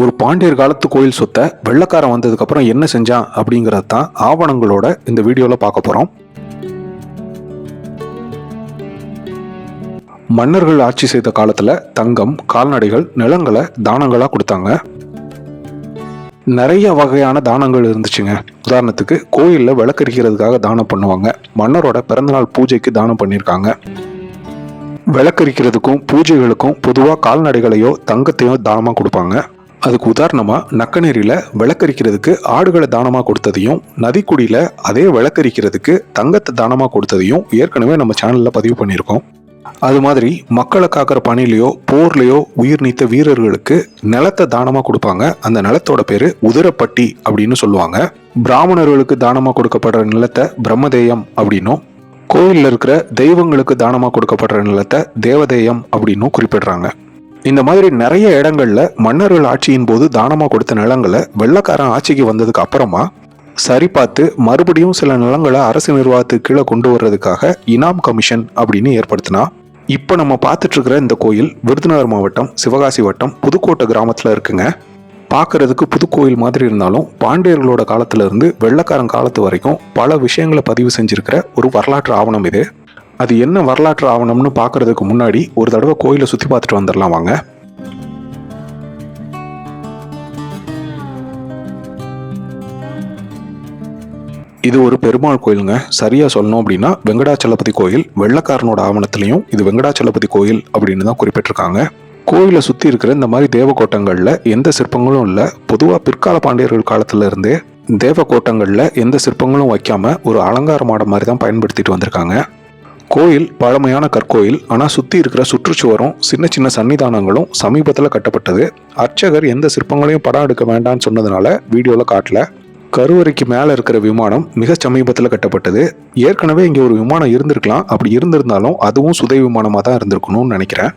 ஒரு பாண்டியர் காலத்து கோயில் சொத்தை வெள்ளக்காரன் வந்ததுக்கப்புறம் என்ன செஞ்சான் அப்படிங்கிறது தான் ஆவணங்களோட இந்த வீடியோவில் பார்க்க போகிறோம் மன்னர்கள் ஆட்சி செய்த காலத்தில் தங்கம் கால்நடைகள் நிலங்களை தானங்களாக கொடுத்தாங்க. நிறைய வகையான தானங்கள் இருந்துச்சுங்க. உதாரணத்துக்கு கோயிலில் விளக்கரிக்கிறதுக்காக தானம் பண்ணுவாங்க. மன்னரோட பிறந்தநாள் பூஜைக்கு தானம் பண்ணியிருக்காங்க விளக்கரிக்கிறதுக்கும் பூஜைகளுக்கும் பொதுவாக கால்நடைகளையோ தங்கத்தையோ தானமாக கொடுப்பாங்க. அதுக்கு உதாரணமாக நக்கநேரியில் விளக்கரிக்கிறதுக்கு ஆடுகளை தானமாக கொடுத்ததையும் நதிக்குடியில் அதே விளக்கரிக்கிறதுக்கு தங்கத்தை தானமாக கொடுத்ததையும் ஏற்கனவே நம்ம சேனலில் பதிவு பண்ணியிருக்கோம். அது மாதிரி மக்களை காக்கிற பணியிலையோ போர்லையோ உயிர் நீத்த வீரர்களுக்கு நிலத்தை தானமாக கொடுப்பாங்க. அந்த நிலத்தோட பேர் உதிரப்பட்டி அப்படின்னு சொல்லுவாங்க. பிராமணர்களுக்கு தானமாக கொடுக்கப்படுற நிலத்தை பிரம்மதேயம் அப்படின்னும் கோயிலில் இருக்கிற தெய்வங்களுக்கு தானமாக கொடுக்கப்படுற நிலத்தை தேவதேயம் அப்படின்னும் குறிப்பிடுறாங்க. இந்த மாதிரி நிறைய இடங்கள்ல மன்னர்கள் ஆட்சியின் போது தானமாக கொடுத்த நிலங்களை வெள்ளக்காரன் ஆட்சிக்கு வந்ததுக்கு அப்புறமா சரி பார்த்து மறுபடியும் சில நிலங்களை அரசு நிர்வாகத்துக்கு கீழே கொண்டு வர்றதுக்காக இனாம் கமிஷன் அப்படின்னு ஏற்படுத்தினா இப்போ நம்ம பார்த்துட்டு இருக்கிற இந்த கோயில் விருதுநகர் மாவட்டம் சிவகாசி வட்டம் புதுக்கோட்டை கிராமத்தில் இருக்குங்க. பார்க்கறதுக்கு புதுக்கோயில் மாதிரி இருந்தாலும் பாண்டியர்களோட காலத்திலிருந்து வெள்ளக்காரன் காலத்து வரைக்கும் பல விஷயங்களை பதிவு செஞ்சிருக்கிற ஒரு வரலாற்று ஆவணம் இது. அது என்ன வரலாற்று ஆவணம்னு பார்க்கறதுக்கு முன்னாடி ஒரு தடவை கோயிலை சுற்றி பார்த்துட்டு வந்துடலாம் வாங்க. இது ஒரு பெருமாள் கோயிலுங்க. சரியா சொல்லணும் அப்படின்னா வெங்கடாச்சலபதி கோயில் வெள்ளக்காரனோட ஆவணத்திலையும் இது வெங்கடாச்சலபதி கோயில் அப்படின்னு தான் குறிப்பிட்டிருக்காங்க. கோயிலை சுற்றி இருக்கிற இந்த மாதிரி தேவக்கோட்டங்களில் எந்த சிற்பங்களும் இல்லை. பொதுவாக பிற்கால பாண்டியர்கள் காலத்துல இருந்தே தேவக்கோட்டங்களில் எந்த சிற்பங்களும் வைக்காம ஒரு அலங்கார மாடம் மாதிரி தான் பயன்படுத்திட்டு வந்திருக்காங்க. கோயில் பழமையான கற்கோயில். ஆனால் சுற்றி இருக்கிற சுற்றுச்சுவரும் சின்ன சின்ன சன்னிதானங்களும் சமீபத்தில் கட்டப்பட்டது. அர்ச்சகர் எந்த சிற்பங்களையும் படம் எடுக்க வேண்டாம்னு சொன்னதுனால வீடியோவில் காட்டல. கருவறைக்கு மேலே இருக்கிற விமானம் மிக சமீபத்தில் கட்டப்பட்டது. ஏற்கனவே இங்கே ஒரு விமானம் இருந்திருக்கலாம். அப்படி இருந்திருந்தாலும் அதுவும் சுதை விமானமாக தான் இருந்திருக்கணும்னு நினைக்கிறேன்.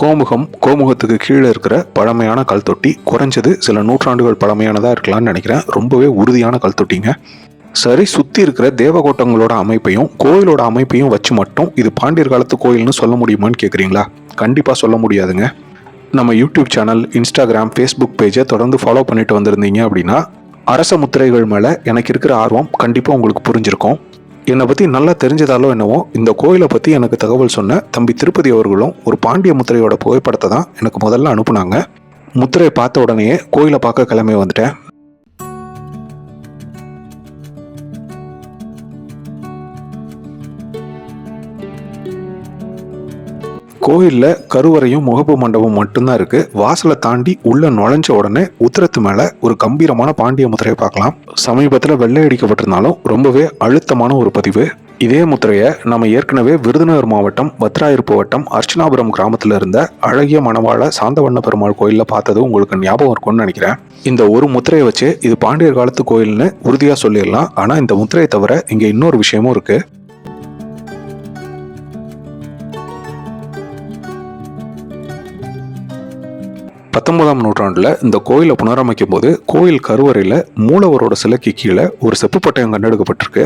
கோமுகம் கோமுகத்துக்கு கீழே இருக்கிற பழமையான கல் தொட்டி குறைஞ்சது சில நூற்றாண்டுகள் பழமையானதாக இருக்கலாம்னு நினைக்கிறேன். ரொம்பவே உறுதியான கல் தொட்டிங்க சரி சுற்றி இருக்கிற தேவகோட்டங்களோட அமைப்பையும் கோயிலோட அமைப்பையும் வச்சு மட்டும் இது பாண்டியர் காலத்து கோயில்னு சொல்ல முடியுமான்னு கேட்குறீங்களா கண்டிப்பாக சொல்ல முடியாதுங்க. நம்ம யூடியூப் சேனல் இன்ஸ்டாகிராம் ஃபேஸ்புக் பேஜை தொடர்ந்து ஃபாலோ பண்ணிட்டு வந்திருந்தீங்க அப்படின்னா அரச முத்திரைகள் மேலே எனக்கு இருக்கிற ஆர்வம் கண்டிப்பாக உங்களுக்கு புரிஞ்சிருக்கும். என்னை பற்றி நல்லா தெரிஞ்சதாலோ என்னவோ இந்த கோயிலை பற்றி எனக்கு தகவல் சொன்ன தம்பி திருப்பதி அவர்களும் ஒரு பாண்டிய முத்திரையோட புகைப்படத்தை தான் எனக்கு முதல்ல அனுப்புனாங்க. முத்திரையை பார்த்த உடனேயே கோயிலை பார்க்க கிளம்பி வந்துட்டேன். கோயிலில் கருவறையும் முகப்பு மண்டபம் மட்டும்தான் இருக்கு. வாசலை தாண்டி உள்ள நுழைஞ்ச உடனே உத்தரத்து மேல ஒரு கம்பீரமான பாண்டிய முத்திரையை பார்க்கலாம். சமீபத்தில் வெள்ளை அடிக்கப்பட்டிருந்தாலும் ரொம்பவே அழுத்தமான ஒரு பதிவு. இதே முத்திரையை நம்ம ஏற்கனவே விருதுநகர் மாவட்டம் வத்ராயிருப்பு வட்டம் அர்ச்சனாபுரம் கிராமத்தில் இருந்த அழகிய மணவாள சாந்தவண்ண பெருமாள் கோயிலில் பார்த்தது உங்களுக்கு ஞாபகம் இருக்கும்னு நினைக்கிறேன். இந்த ஒரு முத்திரையை வச்சு இது பாண்டியர் காலத்து கோயில்னு உறுதியாக சொல்லிடலாம். ஆனால் இந்த முத்திரையை தவிர இங்கே இன்னொரு விஷயமும் இருக்குது பத்தொன்பதாம் நூற்றாண்டில் இந்த கோயிலை புனரமைக்கும் போது கோயில் கருவறையில் மூலவரோட சிலைக்கு கீழே ஒரு செப்பு பட்டயம் கண்டெடுக்கப்பட்டிருக்கு.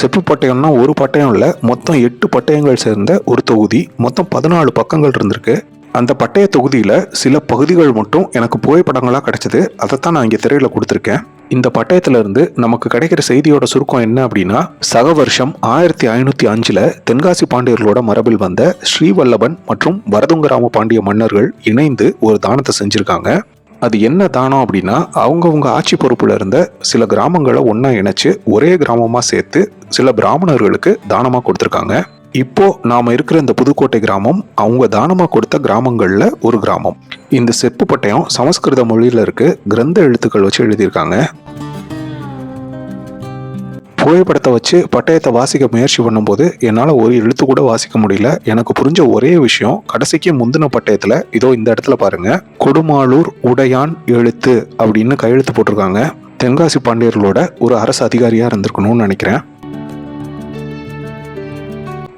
செப்பு பட்டயம்னா ஒரு பட்டயம் இல்லை மொத்தம் எட்டு பட்டயங்கள் சேர்ந்த ஒரு தொகுதி மொத்தம் பதினாலு பக்கங்கள் இருந்திருக்கு. அந்த பட்டய தொகுதியில் சில பகுதிகள் மட்டும் எனக்கு புகைப்படங்களாக கிடைச்சது அதைத்தான் நான் இங்கே திரையில் கொடுத்துருக்கேன். இந்த பட்டயத்திலிருந்து நமக்கு கிடைக்கிற செய்தியோட சுருக்கம் என்ன அப்படின்னா சக வருஷம் ஆயிரத்தி ஐநூத்தி அஞ்சுல தென்காசி பாண்டியர்களோட மரபில் வந்த ஸ்ரீவல்லபன் மற்றும் வரதுங்கராம பாண்டிய மன்னர்கள் இணைந்து ஒரு தானத்தை செஞ்சிருக்காங்க. அது என்ன தானம் அப்படின்னா அவங்கவுங்க ஆட்சி பொறுப்புல இருந்த சில கிராமங்களை ஒன்றா இணைச்சு ஒரே கிராமமா சேர்த்து சில பிராமணர்களுக்கு தானமா கொடுத்துருக்காங்க. இப்போது நாம் இருக்கிற இந்த புதுக்கோட்டை கிராமம் அவங்க தானமாக கொடுத்த கிராமங்களில் ஒரு கிராமம். இந்த செப்பு பட்டயம் சமஸ்கிருத மொழியில் இருக்க கிரந்த எழுத்துக்கள் வச்சு எழுதியிருக்காங்க. புகைப்படத்தை வச்சு பட்டயத்தை வாசிக்க முயற்சி பண்ணும்போது என்னால் ஒரு எழுத்து கூட வாசிக்க முடியல. எனக்கு புரிஞ்ச ஒரே விஷயம் கடைசிக்கு முந்தின பட்டயத்தில் இதோ இந்த இடத்துல பாருங்க கொடுமாளூர் உடையான் எழுத்து அப்படின்னு கையெழுத்து போட்டிருக்காங்க. தென்காசி பாண்டியர்களோட ஒரு அரசு அதிகாரியாக இருந்திருக்கணும்னு நினைக்கிறேன்.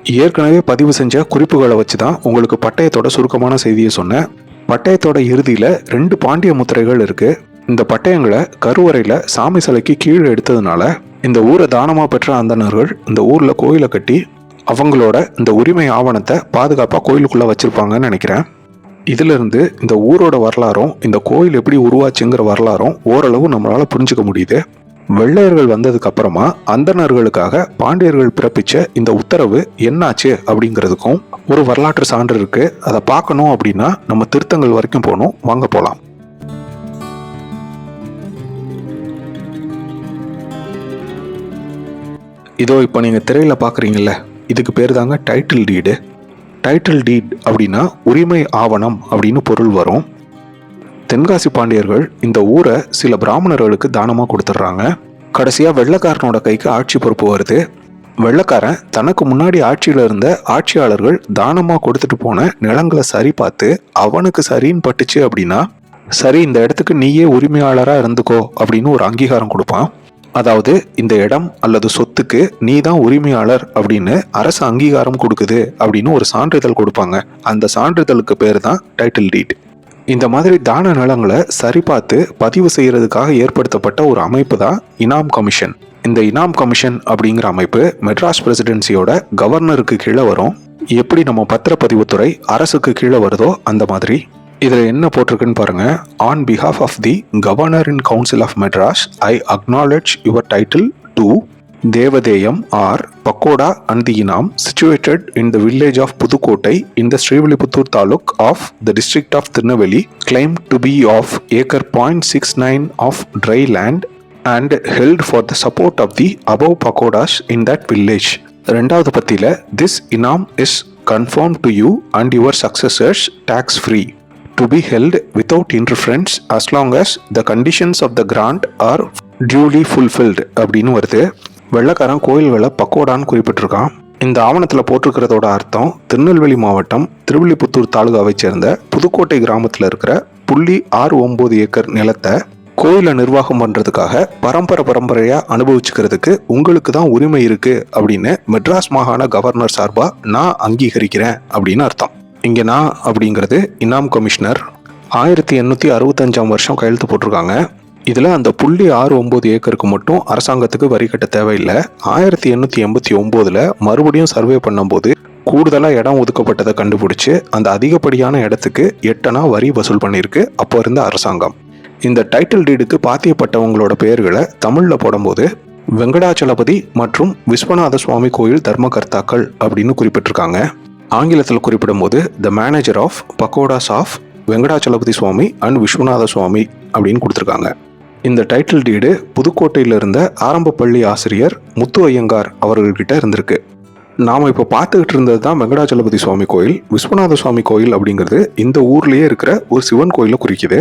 ஏற்கனவே பதிவு செஞ்ச குறிப்புகளை வச்சு தான் உங்களுக்கு பட்டயத்தோட சுருக்கமான செய்தியை சொன்னேன். பட்டயத்தோட இறுதியில் ரெண்டு பாண்டிய முத்திரைகள் இருக்குது இந்த பட்டயங்களை கருவறையில் சாமி சிலைக்கு கீழே எடுத்ததுனால இந்த ஊரை தானமாக பெற்ற அந்தனர்கள் இந்த ஊரில் கோயிலை கட்டி அவங்களோட இந்த உரிமை ஆவணத்தை பாதுகாப்பாக கோயிலுக்குள்ளே வச்சுருப்பாங்கன்னு நினைக்கிறேன். இதிலிருந்து இந்த ஊரோட வரலாறும் இந்த கோயில் எப்படி உருவாச்சுங்கிற வரலாறும் ஓரளவு நம்மளால் புரிஞ்சுக்க முடியுது. வெள்ளையர்கள் வந்ததுக்கு அப்புறமா அந்தணர்களுக்காக பாண்டியர்கள் பிறப்பிச்ச இந்த உத்தரவு என்னாச்சு அப்படிங்கிறதுக்கும் ஒரு வரலாற்று சான்று இருக்கு. அதை பார்க்கணும் அப்படின்னா நம்ம திருத்தங்கள் வரைக்கும் போகணும். வாங்க போகலாம் இதோ இப்போ நீங்கள் திரையில் பார்க்குறீங்கல்ல இதுக்கு பேர் தாங்க டைட்டில் டீடு டைட்டில் டீட் அப்படின்னா உரிமை ஆவணம் அப்படின்னு பொருள் வரும். தென்காசி பாண்டியர்கள் இந்த ஊரை சில பிராமணர்களுக்கு தானமாக கொடுத்துட்றாங்க. கடைசியாக வெள்ளக்காரனோட கைக்கு ஆட்சி பொறுப்பு வருது. வெள்ளக்காரன் தனக்கு முன்னாடி ஆட்சியில் இருந்த ஆட்சியாளர்கள் தானமாக கொடுத்துட்டு போன நிலங்களை சரி பார்த்து அவனுக்கு சரின்னு பட்டுச்சு அப்படின்னா சரி இந்த இடத்துக்கு நீயே உரிமையாளராக இருந்துக்கோ அப்படின்னு ஒரு அங்கீகாரம் கொடுப்பான். அதாவது இந்த இடம் அல்லது சொத்துக்கு நீ தான் உரிமையாளர் அப்படின்னு அரசு அங்கீகாரம் கொடுக்குது அப்படின்னு ஒரு சான்றிதழ் கொடுப்பாங்க. அந்த சான்றிதழுக்கு பேர் தான் டைட்டில் டீட் இந்த மாதிரி தான நலங்களை சரிபார்த்து பதிவு செய்கிறதுக்காக ஏற்படுத்தப்பட்ட ஒரு அமைப்பு தான் இனாம் கமிஷன். இந்த இனாம் கமிஷன் அப்படிங்கிற அமைப்பு மெட்ராஸ் பிரசிடென்சியோட கவர்னருக்கு கீழே வரும். எப்படி நம்ம பத்திரப்பதிவுத்துறை அரசுக்கு கீழே வருதோ அந்த மாதிரி. இதில் என்ன போட்டிருக்குன்னு பாருங்க. On behalf of the governor in council of Madras I acknowledge your title to devadayam or pagoda and the inam situated in the village of Pudukkottai in the Srivilliputhur taluk of the district of Tirunelveli claim to be of acre point six nine of dry land and held for the support of the above pagodas in that village ரெண்டாவது பத்தியில் this inam is confirm to you and your successors takes free to be held without interference as long as the conditions of the grant are duly fulfilled அப்படின்னு வருது வெள்ளக்காரன் கோயில்களை பக்கோடான்னு குறிப்பிட்டிருக்கான். இந்த ஆவணத்தில் போட்டிருக்கிறதோட அர்த்தம் திருநெல்வேலி மாவட்டம் திருவில்லிபுத்தூர் தாலுகாவை சேர்ந்த புதுக்கோட்டை கிராமத்தில் இருக்கிற புள்ளி ஆறு ஒம்பது ஏக்கர் நிலத்தை கோயிலை நிர்வாகம் பண்ணுறதுக்காக பரம்பரை பரம்பரையாக அனுபவிச்சுக்கிறதுக்கு உங்களுக்கு தான் உரிமை இருக்குது அப்படின்னு மெட்ராஸ் மாகாண கவர்னர் சார்பாக நான் அங்கீகரிக்கிறேன் அப்படின்னு அர்த்தம். இங்கே நான் அப்படிங்கிறது இனாம் கமிஷனர் ஆயிரத்தி எண்ணூற்றி அறுபத்தஞ்சாம் வருஷம் கையெழுத்து போட்டிருக்காங்க. இதில் அந்த புள்ளி ஆறு ஒம்பது ஏக்கருக்கு மட்டும் அரசாங்கத்துக்கு வரி கட்ட தேவையில்லை. ஆயிரத்தி எண்ணூற்றி எண்பத்தி ஒம்போதில் மறுபடியும் சர்வே பண்ணும்போது கூடுதலாக இடம் ஒதுக்கப்பட்டதை கண்டுபிடிச்சி அந்த அதிகப்படியான இடத்துக்கு எட்டனா வரி வசூல் பண்ணியிருக்கு அப்போ இருந்த அரசாங்கம். இந்த டைட்டில் டீடுக்கு பாத்தியப்பட்டவங்களோட பெயர்களை தமிழில் போடும்போது வெங்கடாச்சலபதி மற்றும் விஸ்வநாத சுவாமி கோயில் தர்மகர்த்தாக்கள் அப்படின்னு குறிப்பிட்டிருக்காங்க. ஆங்கிலத்தில் குறிப்பிடும்போது the manager of pagodas of Venkatachalapathi Swami and Viswanatha Swami அப்படின்னு கொடுத்துருக்காங்க. இந்த டைட்டில் டீடு புதுக்கோட்டையில் இருந்த ஆரம்ப பள்ளி ஆசிரியர் முத்து ஐயங்கார் அவர்கள்கிட்ட இருந்திருக்கு. நாம் இப்போ பார்த்துக்கிட்டு இருந்தது தான் வெங்கடாச்சலபதி சுவாமி கோயில் விஸ்வநாத சுவாமி கோயில் அப்படிங்கிறது இந்த ஊர்லேயே இருக்கிற ஒரு சிவன் கோயிலை குறிக்குது.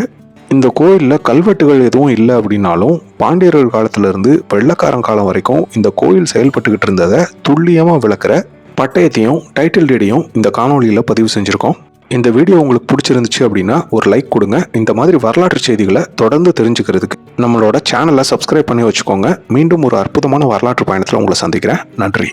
இந்த கோயிலில் கல்வெட்டுகள் எதுவும் இல்லை அப்படின்னாலும் பாண்டியர்கள் காலத்திலிருந்து வெள்ளக்காரன் காலம் வரைக்கும் இந்த கோயில் செயல்பட்டுக்கிட்டு இருந்ததை துல்லியமாக விளக்குற பட்டயத்தையும் டைட்டில் டீடையும் இந்த காணொளியில் பதிவு செஞ்சுருக்கோம். இந்த வீடியோ உங்களுக்கு பிடிச்சிருந்துச்சு அப்படின்னா ஒரு லைக் கொடுங்க. இந்த மாதிரி வரலாற்று செய்திகளை தொடர்ந்து தெரிஞ்சுக்கிறதுக்கு நம்மளோட சேனலை சப்ஸ்கிரைப் பண்ணி வச்சுக்கோங்க. மீண்டும் ஒரு அற்புதமான வரலாற்று பயணத்தில் உங்களை சந்திக்கிறேன். நன்றி.